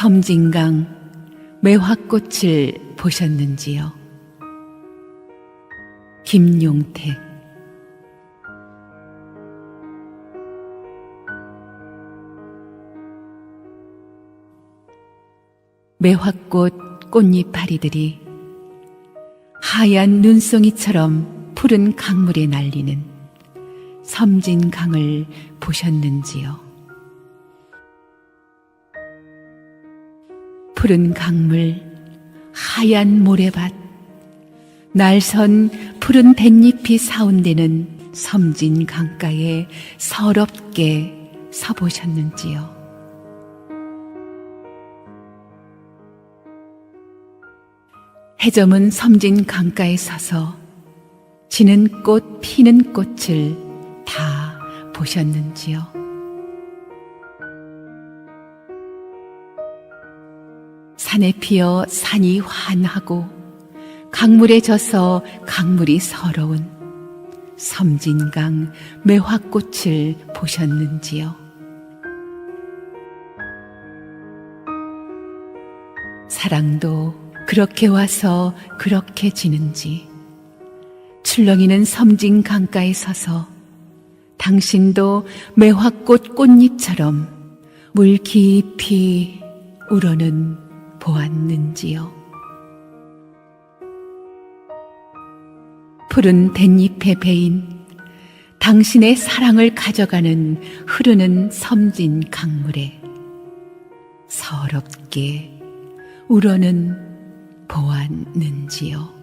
섬진강 매화꽃을 보셨는지요? 김용택 매화꽃 꽃잎파리들이 하얀 눈송이처럼 푸른 강물에 날리는 섬진강을 보셨는지요? 푸른 강물, 하얀 모래밭, 날선 푸른 댄잎이 사운되는 섬진 강가에 서럽게 서보셨는지요? 해저문 섬진 강가에 서서 지는 꽃 피는 꽃을 다 보셨는지요? 산에 피어 산이 환하고 강물에 져서 강물이 서러운 섬진강 매화꽃을 보셨는지요? 사랑도 그렇게 와서 그렇게 지는지 출렁이는 섬진 강가에 서서 당신도 매화꽃 꽃잎처럼 물 깊이 우러는 보았는지요. 푸른 댄잎에 베인 당신의 사랑을 가져가는 흐르는 섬진 강물에 서럽게 우러는 보았는지요.